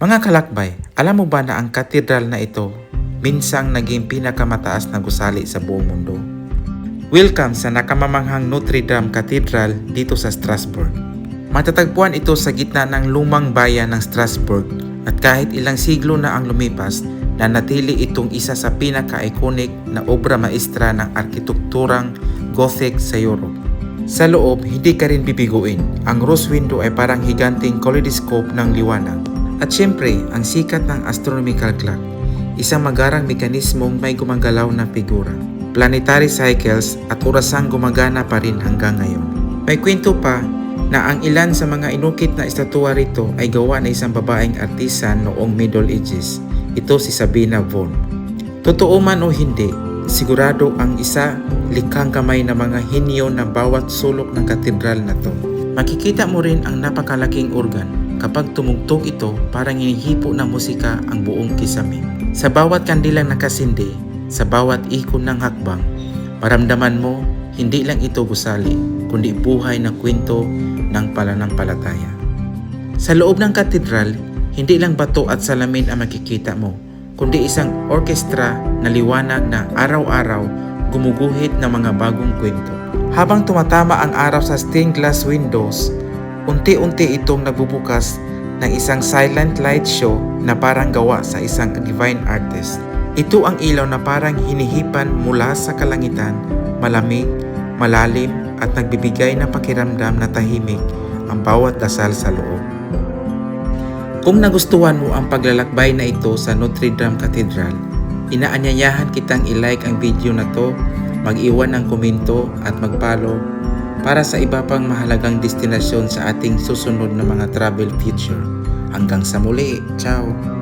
Mga kalakbay, alam mo ba na ang katedral na ito minsang naging pinakamataas na gusali sa buong mundo? Welcome sa nakamamanghang Notre Dame Cathedral dito sa Strasbourg. Matatagpuan ito sa gitna ng lumang bayan ng Strasbourg at kahit ilang siglo na ang lumipas, nanatili itong isa sa pinaka-iconic na obra maestra ng arkitekturang Gothic sa Europe. Sa loob, hindi ka rin bibiguin. Ang rose window ay parang higanting kaleidoscope ng liwanag. At syempre, ang sikat ng astronomical clock, isang magarang mekanismong may gumagalaw na figura. Planetary cycles at orasang gumagana pa rin hanggang ngayon. May kwento pa na ang ilan sa mga inukit na estatwa rito ay gawa na isang babaeng artisan noong Middle Ages. Ito si Sabina Vaughan. Totoo man o hindi, sigurado ang isa likhang kamay ng mga henyo na bawat sulok ng katedral na to. Makikita mo rin ang napakalaking organ kapag tumugtog ito parang hinihipo ng musika ang buong kisame. Sa bawat kandilang nakasindi, sa bawat ikon ng hakbang, maramdaman mo hindi lang ito gusali, kundi buhay na kwento ng pananampalataya. Sa loob ng katedral, hindi lang bato at salamin ang makikita mo, kundi isang orkestra na liwanag na araw-araw gumuguhit ng mga bagong kwento. Habang tumatama ang araw sa stained glass windows, unti-unti itong nagbubukas ng isang silent light show na parang gawa sa isang divine artist. Ito ang ilaw na parang hinihipan mula sa kalangitan, malamig, malalim at nagbibigay ng pakiramdam na tahimik ang bawat dasal sa loob. Kung nagustuhan mo ang paglalakbay na ito sa Notre Dame Cathedral, inaanyayahan kitang i-like ang video na to, mag-iwan ng komento at mag-follow para sa iba pang mahalagang destinasyon sa ating susunod na mga travel feature. Hanggang sa muli, ciao!